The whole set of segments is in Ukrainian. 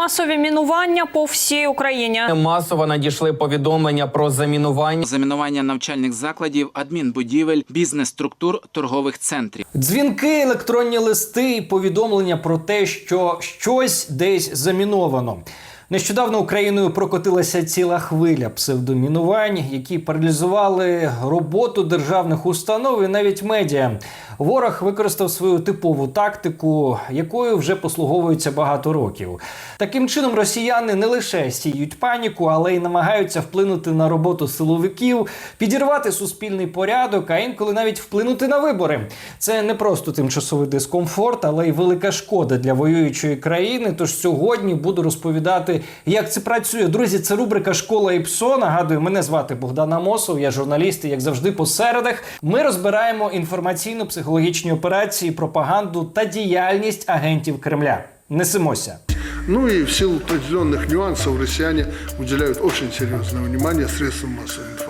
Масові мінування по всій Україні. Масово надійшли повідомлення про замінування. замінування навчальних закладів, адмінбудівель, бізнес-структур, торгових центрів. Дзвінки, електронні листи і повідомлення про те, що щось десь заміновано. Нещодавно Україною прокотилася ціла хвиля псевдомінувань, які паралізували роботу державних установ і навіть медіа. Ворог використав свою типову тактику, якою вже послуговується багато років. Таким чином, росіяни не лише сіють паніку, але й намагаються вплинути на роботу силовиків, підірвати суспільний порядок, а інколи навіть вплинути на вибори. Це не просто тимчасовий дискомфорт, але й велика шкода для воюючої країни. Тож сьогодні буду розповідати, як це працює. Друзі, це рубрика Школа і ПСО. Нагадую, мене звати Богдан Амосов, я журналіст, і як завжди, по середах. Ми розбираємо інформаційно-психологічні операції, пропаганду та діяльність агентів Кремля. Несемося. Ну и в силу определенных нюансов россияне уделяют очень серьезное внимание средствам массовой информации.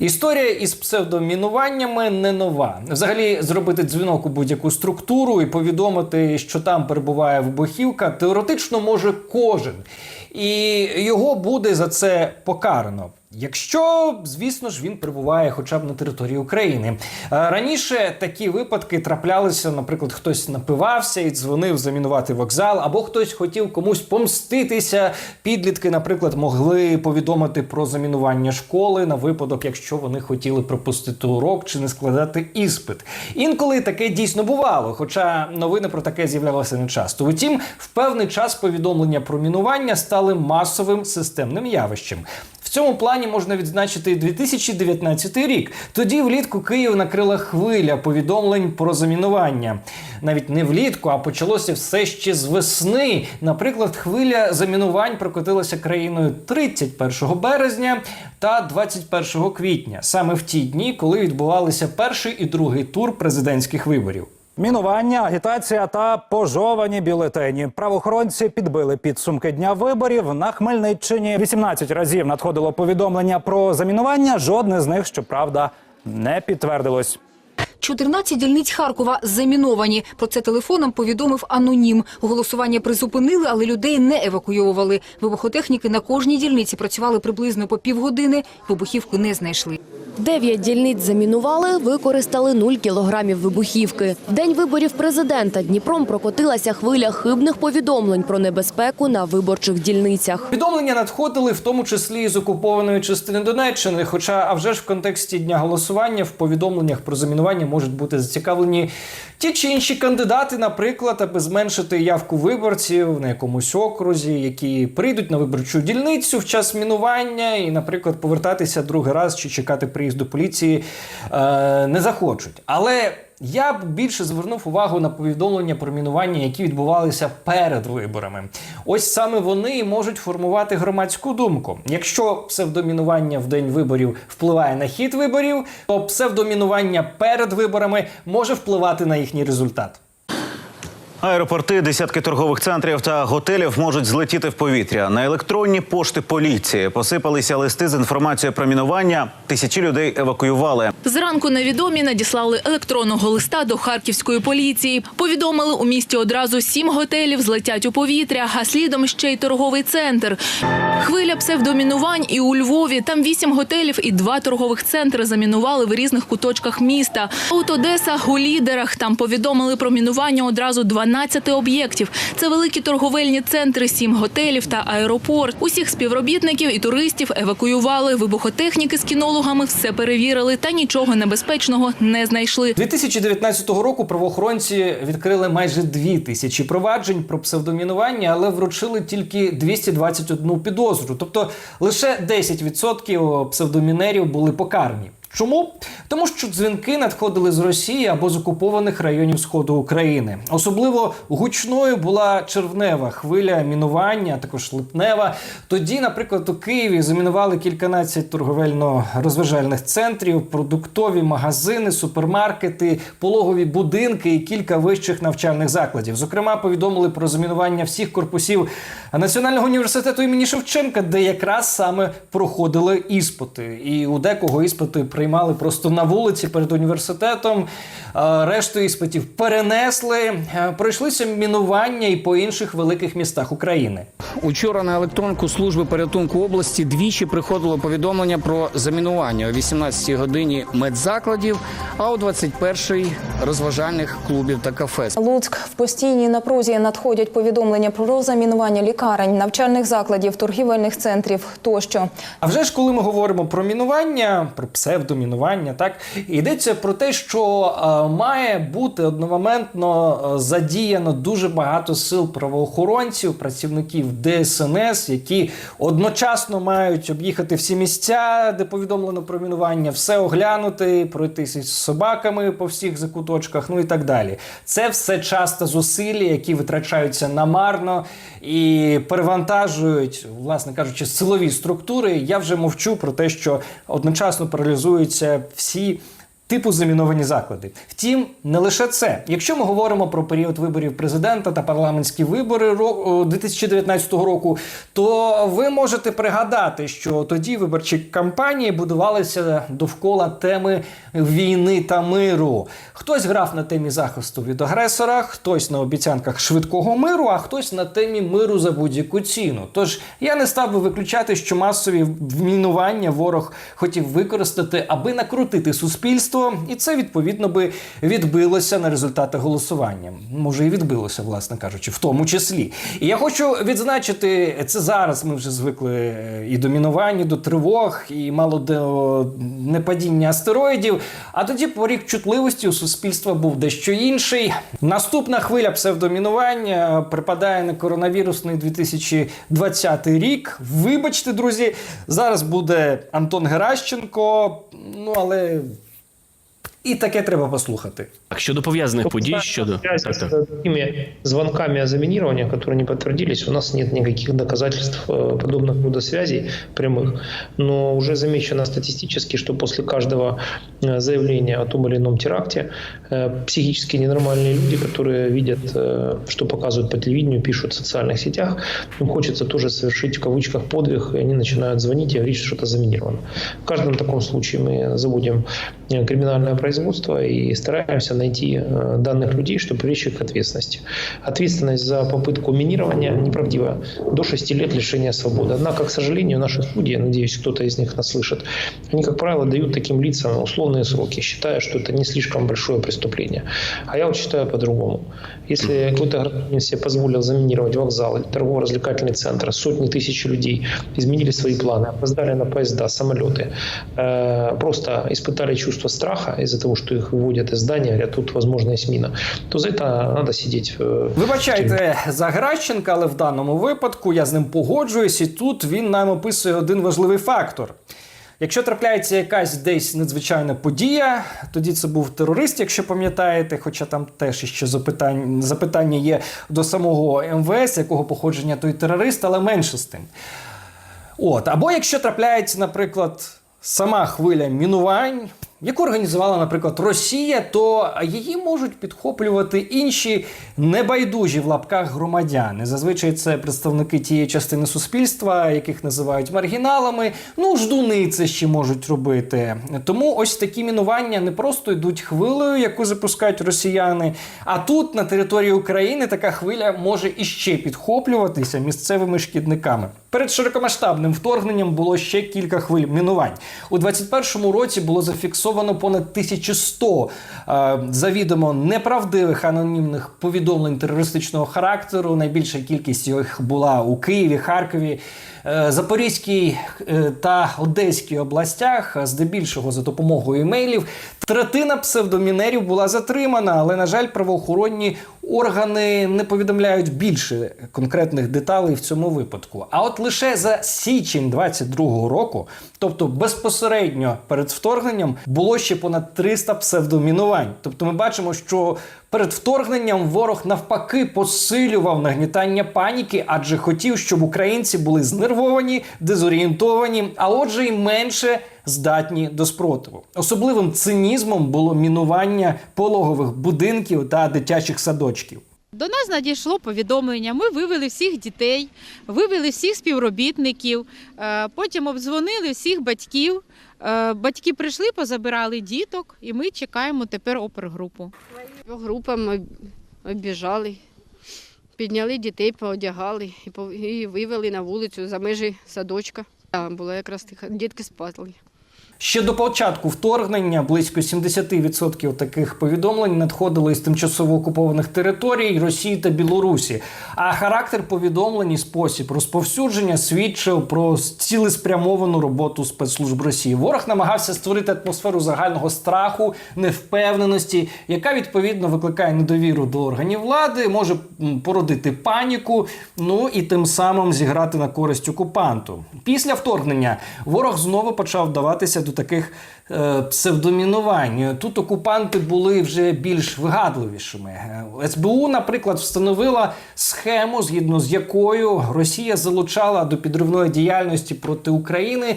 Історія із псевдомінуваннями не нова. Взагалі, зробити дзвінок у будь-яку структуру і повідомити, що там перебуває вибухівка, теоретично може кожен, і його буде за це покарано. Якщо, звісно ж, він перебуває хоча б на території України. Е, Раніше такі випадки траплялися, наприклад, хтось напивався і дзвонив замінувати вокзал, або хтось хотів комусь помститися. Підлітки, наприклад, могли повідомити про замінування школи на випадок, якщо вони хотіли пропустити урок чи не складати іспит. Інколи таке дійсно бувало, хоча новини про таке з'являлися не часто. Утім, в певний час повідомлення про мінування стали масовим системним явищем. Цьому плані можна відзначити і 2019 рік. Тоді влітку Київ накрила хвиля повідомлень про замінування. Навіть не влітку, а почалося все ще з весни. Наприклад, хвиля замінувань прокотилася країною 31 березня та 21 квітня, саме в ті дні, коли відбувалися перший і другий тур президентських виборів. Мінування, агітація та пожовані бюлетені. Правоохоронці підбили підсумки дня виборів на Хмельниччині. 18 разів надходило повідомлення про замінування. Жодне з них, щоправда, не підтвердилось. 14 дільниць Харкова заміновані. Про це телефоном повідомив анонім. Голосування призупинили, але людей не евакуйовували. Вибухотехніки на кожній дільниці працювали приблизно по півгодини. Вибухівку не знайшли. Дев'ять дільниць замінували, використали 0 кілограмів вибухівки. В день виборів президента Дніпром прокотилася хвиля хибних повідомлень про небезпеку на виборчих дільницях. Повідомлення надходили в тому числі і з окупованої частини Донеччини. Хоча, а вже ж в контексті дня голосування в повідомленнях про замінування можуть бути зацікавлені ті чи інші кандидати, наприклад, аби зменшити явку виборців на якомусь окрузі, які прийдуть на виборчу дільницю в час мінування, і, наприклад, повертатися другий раз чи чекати приїзду поліції е, не захочуть. Але я б більше звернув увагу на повідомлення про мінування, які відбувалися перед виборами. Ось саме вони можуть формувати громадську думку. Якщо псевдомінування в день виборів впливає на хід виборів, то псевдомінування перед виборами може впливати на їхній результат. Аеропорти, десятки торгових центрів та готелів можуть злетіти в повітря. На електронні пошти поліції посипалися листи з інформацією про мінування. Тисячі людей евакуювали. Зранку невідомі надіслали електронного листа до харківської поліції. Повідомили, у місті одразу сім готелів злетять у повітря, а слідом ще й торговий центр. Хвиля псевдомінувань і у Львові. Там вісім готелів і два торгових центри замінували в різних куточках міста. От Одеса у лідерах. Там повідомили про мінування одразу 12 об'єктів. Це великі торговельні центри, сім готелів та аеропорт. Усіх співробітників і туристів евакуювали. Вибухотехніки з кінологами все перевірили та нічого небезпечного не знайшли. 2019 року правоохоронці відкрили майже дві тисячі проваджень про псевдомінування, але вручили тільки 221 підозру. Тобто лише 10% псевдомінерів були покарані. Чому? Тому що дзвінки надходили з Росії або з окупованих районів сходу України. Особливо гучною була червнева хвиля мінування, також липнева. Тоді, наприклад, у Києві замінували кільканадцять торговельно-розважальних центрів, продуктові магазини, супермаркети, пологові будинки і кілька вищих навчальних закладів. Зокрема, повідомили про замінування всіх корпусів Національного університету імені Шевченка, де якраз саме проходили іспити. І у декого іспити приймали просто на вулиці перед університетом. Е, Решту іспитів перенесли. Е, Пройшлися мінування і по інших великих містах України. Учора на електронку служби порятунку області двічі приходило повідомлення про замінування о 18 годині медзакладів, а о 21 розважальних клубів та кафе. Луцьк в постійній напрузі надходять повідомлення про замінування лікарень, навчальних закладів, торгівельних центрів тощо. А вже ж коли ми говоримо про мінування, про псевдомінування, так йдеться про те, що е, має бути одномоментно е, задіяно дуже багато сил правоохоронців, працівників ДСНС, які одночасно мають об'їхати всі місця, де повідомлено про мінування, все оглянути, пройтися з собаками по всіх закуточках, ну і так далі. Це все часто зусилля, які витрачаються намарно і перевантажують, власне кажучи, силові структури. Я вже мовчу про те, що одночасно паралізуються всі. Типу заміновані заклади. Втім, не лише це. Якщо ми говоримо про період виборів президента та парламентські вибори ро- о, 2019 року, то ви можете пригадати, що тоді виборчі кампанії будувалися довкола теми війни та миру. Хтось грав на темі захисту від агресора, хтось на обіцянках швидкого миру, а хтось на темі миру за будь-яку ціну. Тож я не став би виключати, що масові вмінування ворог хотів використати, аби накрутити суспільство, і це відповідно би відбилося на результатах голосування. Може, і відбилося, власне кажучи, в тому числі. І я хочу відзначити це зараз. Ми вже звикли е, і до мінування, і до тривог, і мало до непадіння астероїдів. А тоді поріг чутливості у суспільства був дещо інший. Наступна хвиля псевдомінування припадає на коронавірусний 2020 рік. Вибачте, друзі, зараз буде Антон Геращенко. Ну але і таке треба послухати. Щодо пов'язаних подій, щодо Связь так, с так. такими звонками о заминировании, которые не подтвердились, у нас нет никаких доказательств э, подобных рода связей прямых. Но уже замечено статистически, что после каждого э, заявления о том или ином теракте э, психически ненормальные люди, которые видят, э, что показывают по телевидению, пишут в социальных сетях, им хочется тоже совершить в кавычках подвиг, и они начинают звонить и говорить, что что-то заминировано. В каждом таком случае мы заводим э, криминальное производство и стараемся найти э, данных людей, чтобы привлечь их к ответственности. Ответственность за попытку минирования неправдивая. До 6 лет лишения свободы. Однако, к сожалению, наши судьи, надеюсь, кто-то из них нас слышит, они, как правило, дают таким лицам условные сроки, считая, что это не слишком большое преступление. А я вот считаю по-другому. Если какой-то гражданин себе позволил заминировать вокзалы, торгово-развлекательный центр, сотни тысяч людей изменили свои планы, опоздали на поезда, самолеты, э, просто испытали чувство страха из-за того, что их выводят из здания, говорят, тут возможно есть мина, то за это надо сидеть в в Вибачайте за Гращенка, але в даному випадку я з ним погоджуюсь, і тут він нам описує один важливий фактор. Якщо трапляється якась десь надзвичайна подія, тоді це був терорист, якщо пам'ятаєте, хоча там теж ще запитання, запитання є до самого МВС, якого походження той терорист, але менше з тим. От, або якщо трапляється, наприклад, сама хвиля мінувань, яку організувала, наприклад, Росія, то її можуть підхоплювати інші небайдужі в лапках громадяни. Зазвичай це представники тієї частини суспільства, яких називають маргіналами. Ну, ждуни це ще можуть робити. Тому ось такі мінування не просто йдуть хвилею, яку запускають росіяни. А тут, на території України, така хвиля може іще підхоплюватися місцевими шкідниками. Перед широкомасштабним вторгненням було ще кілька хвиль мінувань. У 2021 році було зафіксовано понад 1100 е, завідомо неправдивих анонімних повідомлень терористичного характеру. Найбільша кількість їх була у Києві, Харкові, е, Запорізькій е, та Одеській областях, здебільшого за допомогою емейлів. Третина псевдомінерів була затримана, але, на жаль, правоохоронні органи не повідомляють більше конкретних деталей в цьому випадку. А от лише за січень 22-го року, тобто безпосередньо перед вторгненням, було ще понад 300 псевдомінувань. Тобто, ми бачимо, що перед вторгненням ворог навпаки посилював нагнітання паніки, адже хотів, щоб українці були знервовані, дезорієнтовані, а отже, й менше здатні до спротиву. Особливим цинізмом було мінування пологових будинків та дитячих садочків. До нас надійшло повідомлення. Ми вивели всіх дітей, вивели всіх співробітників, е, потім обдзвонили всіх батьків. Е, Батьки прийшли, позабирали діток, і ми чекаємо тепер опергрупу. Групами обіжали, підняли дітей, поодягали і вивели на вулицю за межі садочка. Там було якраз тихо, дітки спали. Ще до початку вторгнення близько 70% таких повідомлень надходило із тимчасово окупованих територій Росії та Білорусі. А характер повідомлень і спосіб розповсюдження свідчив про цілеспрямовану роботу спецслужб Росії. Ворог намагався створити атмосферу загального страху, невпевненості, яка відповідно викликає недовіру до органів влади, може породити паніку, ну і тим самим зіграти на користь окупанту. Після вторгнення ворог знову почав вдаватися до таких е, псевдомінувань. Тут окупанти були вже більш вигадливішими. Е, СБУ, наприклад, встановила схему, згідно з якою Росія залучала до підривної діяльності проти України.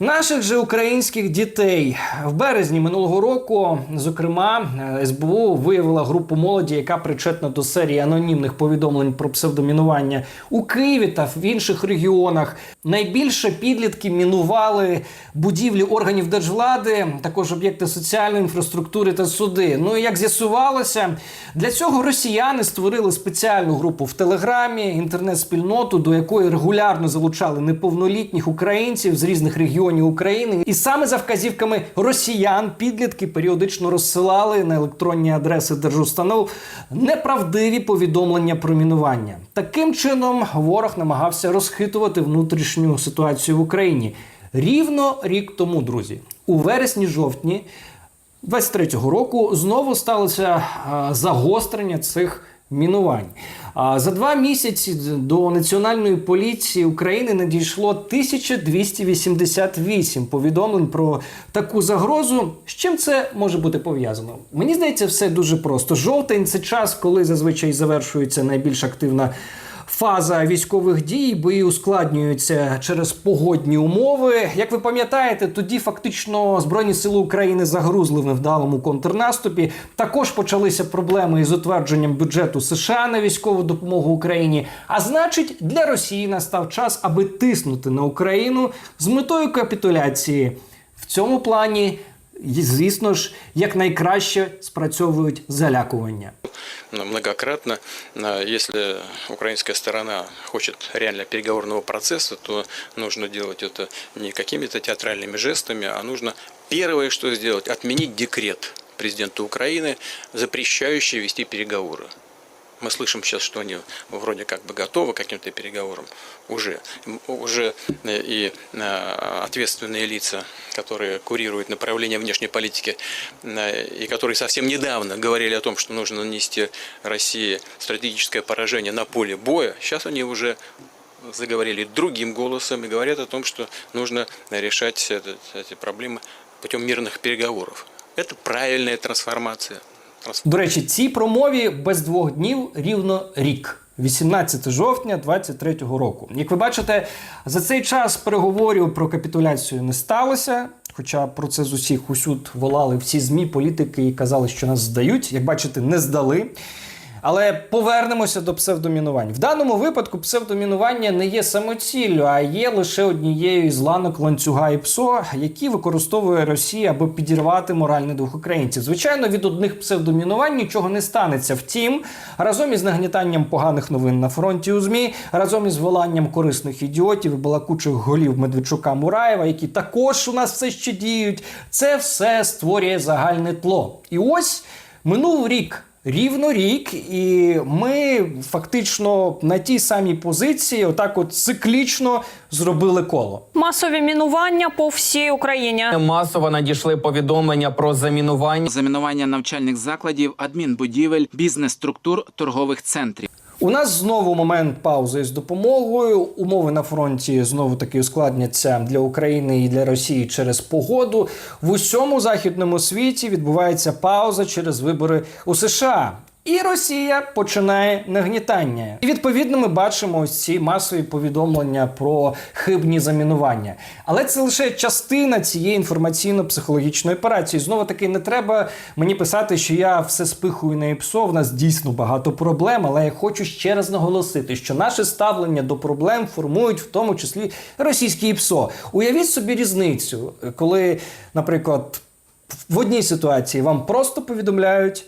Наших же українських дітей в березні минулого року, зокрема, СБУ виявила групу молоді, яка причетна до серії анонімних повідомлень про псевдомінування у Києві та в інших регіонах. Найбільше підлітки мінували будівлі органів держвлади, також об'єкти соціальної інфраструктури та суди. Ну і як з'ясувалося, для цього росіяни створили спеціальну групу в Телеграмі, інтернет-спільноту, до якої регулярно залучали неповнолітніх українців з різних регіонів України. І саме за вказівками росіян підлітки періодично розсилали на електронні адреси держустанов неправдиві повідомлення про мінування. Таким чином ворог намагався розхитувати внутрішню ситуацію в Україні. Рівно рік тому, друзі, у вересні-жовтні 23-го року знову сталося загострення цих мінувань. За два місяці до Національної поліції України надійшло 1288 повідомлень про таку загрозу. З чим це може бути пов'язано? Мені здається, все дуже просто. Жовтень це час, коли зазвичай завершується найбільш активна. Фаза військових дій, бої ускладнюються через погодні умови. Як ви пам'ятаєте, тоді фактично Збройні сили України загрузли в невдалому контрнаступі. Також почалися проблеми із утвердженням бюджету США на військову допомогу Україні. А значить, для Росії настав час, аби тиснути на Україну з метою капітуляції. В цьому плані, і, звісно ж, якнайкраще спрацьовують залякування. многократно. А Если украинская сторона хочет реально переговорного процесса, то нужно делать это не какими-то театральными жестами, а нужно первое, что сделать, отменить декрет президента Украины, запрещающий вести переговоры. Мы слышим сейчас, что они вроде как бы готовы к каким-то переговорам уже. Уже э, и э, ответственные лица, которые курируют направление внешней политики, э, и которые совсем недавно говорили о том, что нужно нанести России стратегическое поражение на поле боя, сейчас они уже заговорили другим голосом и говорят о том, что нужно решать эти проблемы путем мирных переговоров. Это правильная трансформация. До речі, цій промові без двох днів рівно рік. 18 жовтня 23-го року. Як ви бачите, за цей час переговорів про капітуляцію не сталося. Хоча про це з усіх усюд волали всі змі, політики і казали, що нас здають. Як бачите, не здали. Але повернемося до псевдомінувань. В даному випадку псевдомінування не є самоціллю, а є лише однією із ланок ланцюга і ПСО, які використовує Росія, аби підірвати моральний дух українців. Звичайно, від одних псевдомінувань нічого не станеться. Втім, разом із нагнітанням поганих новин на фронті у ЗМІ, разом із воланням корисних ідіотів і балакучих голів Медведчука Мураєва, які також у нас все ще діють, це все створює загальне тло. І ось минув рік Рівно рік, і ми фактично на тій самій позиції, отак, от циклічно зробили коло. Масові мінування по всій Україні. Масово надійшли повідомлення про замінування. Замінування навчальних закладів, адмінбудівель, бізнес-структур, торгових центрів. У нас знову момент паузи з допомогою. Умови на фронті знову таки ускладняться для України і для Росії через погоду. В усьому західному світі відбувається пауза через вибори у США. І Росія починає нагнітання. І відповідно ми бачимо ось ці масові повідомлення про хибні замінування. Але це лише частина цієї інформаційно-психологічної операції. Знову таки не треба мені писати, що я все спихую на ІПСО. В нас дійсно багато проблем. Але я хочу ще раз наголосити, що наше ставлення до проблем формують в тому числі російські ІПСО. Уявіть собі різницю, коли, наприклад, в одній ситуації вам просто повідомляють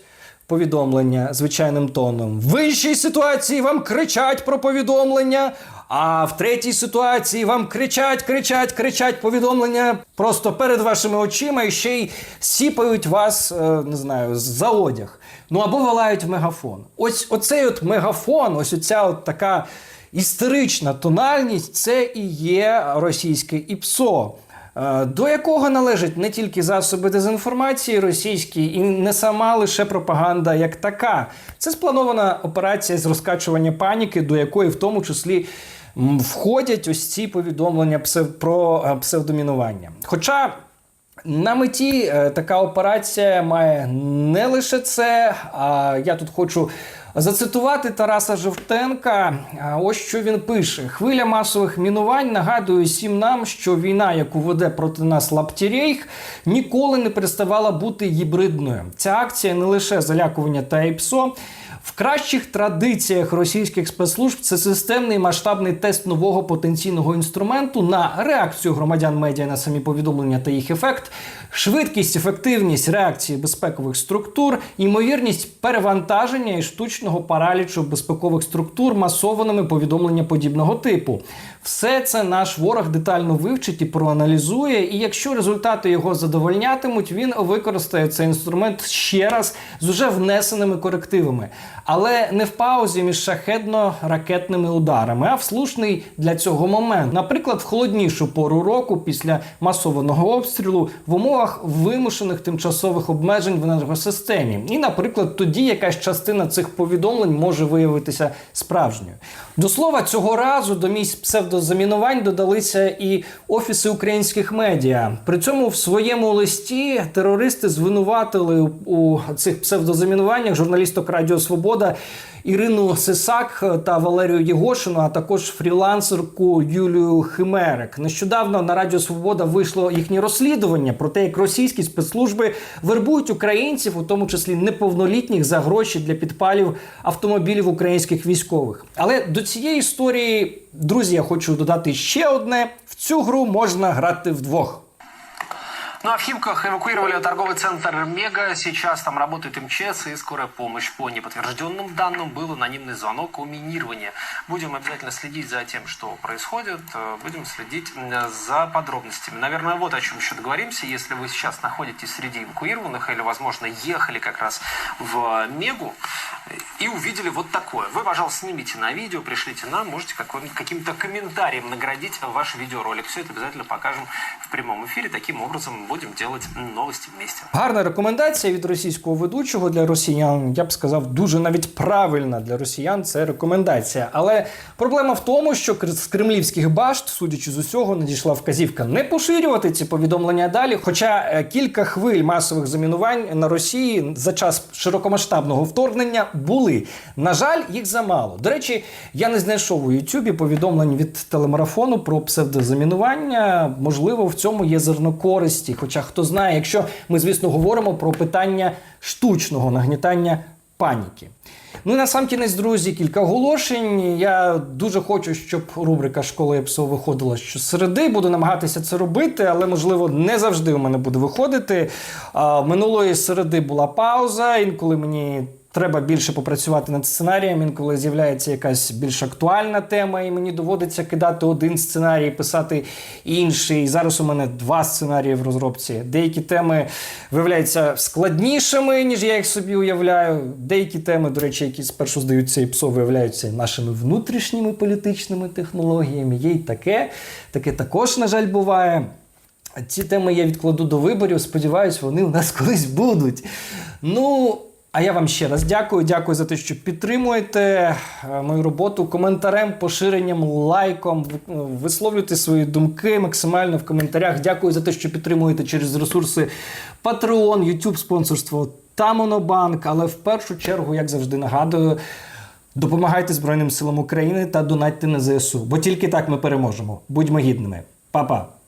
повідомлення звичайним тоном. В іншій ситуації вам кричать про повідомлення. А в третій ситуації вам кричать, кричать, кричать повідомлення просто перед вашими очима і ще й сіпають вас, е, не знаю, за одяг. Ну або вилають в мегафон. Ось оцей от мегафон, ось оця от така істерична тональність, це і є російське ІПСО. Е, До якого належать не тільки засоби дезінформації російські, і не сама лише пропаганда як така. Це спланована операція з розкачування паніки, до якої в тому числі входять ось ці повідомлення про е, псевдомінування. Хоча на меті е, така операція має не лише це, а я тут хочу. Зацитувати Тараса Жовтенка, ось що він пише: хвиля масових мінувань нагадує всім нам, що війна, яку веде проти нас Лаптірейх, ніколи не переставала бути гібридною. Ця акція не лише залякування та ІПСО. В кращих традиціях російських спецслужб це системний масштабний тест нового потенційного інструменту на реакцію громадян медіа на самі повідомлення та їх ефект, швидкість, ефективність реакції безпекових структур, ймовірність перевантаження і штучного паралічу безпекових структур масованими повідомлення подібного типу. Все це наш ворог детально вивчить і проаналізує. І якщо результати його задовольнятимуть, він використає цей інструмент ще раз з уже внесеними корективами, але не в паузі між шахедно-ракетними ударами, а в слушний для цього момент. Наприклад, в холоднішу пору року після масованого обстрілу в умовах вимушених тимчасових обмежень в енергосистемі. І, наприклад, тоді якась частина цих повідомлень може виявитися справжньою. До слова, цього разу до місць псевдозамінувань додалися і офіси українських медіа. При цьому в своєму листі терористи звинуватили у, цих псевдозамінуваннях журналісток Радіо Свобода. Ірину Сисак та Валерію Єгошину, а також фрілансерку Юлію Химерик. Нещодавно на Радіо Свобода вийшло їхнє розслідування про те, як російські спецслужби вербують українців, у тому числі неповнолітніх, за гроші для підпалів автомобілів українських військових. Але до цієї історії, друзі, я хочу додати ще одне: в цю гру можна грати вдвох. Ну а в Химках эвакуировали торговый центр Мега. Сейчас там работает МЧС и скорая помощь. По неподтвержденным данным был анонимный звонок о минировании. Будем обязательно следить за тем, что происходит. Э, Будем следить за подробностями. Наверное, вот о чем еще договоримся. Если вы сейчас находитесь среди эвакуированных или, возможно, ехали как раз в Мегу и увидели вот такое. Вы, пожалуйста, снимите на видео, пришлите нам, можете какой- каким-то комментарием наградить ваш видеоролик. Все это обязательно покажем в прямом эфире. Таким образом будем делать м, новости вместе. Гарна рекомендація від російського ведучого для росіян. Я б сказав, дуже навіть правильна для росіян. Це рекомендація. Але проблема в тому, що кр- з кремлівських башт, судячи з усього, надійшла вказівка не поширювати ці повідомлення далі. Хоча е, кілька хвиль масових замінувань на Росії за час широкомасштабного вторгнення були. На жаль, їх замало. До речі, я не знайшов у Ютубі повідомлень від телемарафону про псевдозамінування. Можливо, в цьому є зерно користі. Хоча хто знає, якщо ми, звісно, говоримо про питання штучного нагнітання паніки. Ну і на сам кінець, друзі, кілька оголошень. Я дуже хочу, щоб рубрика Школа ЄПСО виходила щосереди. Буду намагатися це робити, але можливо не завжди у мене буде виходити. Минулої середи була пауза. Інколи мені треба більше попрацювати над сценарієм. Інколи з'являється якась більш актуальна тема, і мені доводиться кидати один сценарій, писати інший. Зараз у мене два сценарії в розробці. Деякі теми виявляються складнішими, ніж я їх собі уявляю. Деякі теми, до речі, які спершу здаються і ПСО, виявляються нашими внутрішніми політичними технологіями. Є й таке. Таке також, на жаль, буває. Ці теми я відкладу до виборів. Сподіваюсь, вони у нас колись будуть. Ну. А я вам ще раз дякую. Дякую за те, що підтримуєте е, мою роботу коментарем, поширенням, лайком. Ну, Висловлюйте свої думки максимально в коментарях. Дякую за те, що підтримуєте через ресурси Patreon, YouTube спонсорство та Монобанк. Але в першу чергу, як завжди нагадую, допомагайте Збройним силам України та донатьте на ЗСУ. Бо тільки так ми переможемо. Будьмо гідними. Па-па!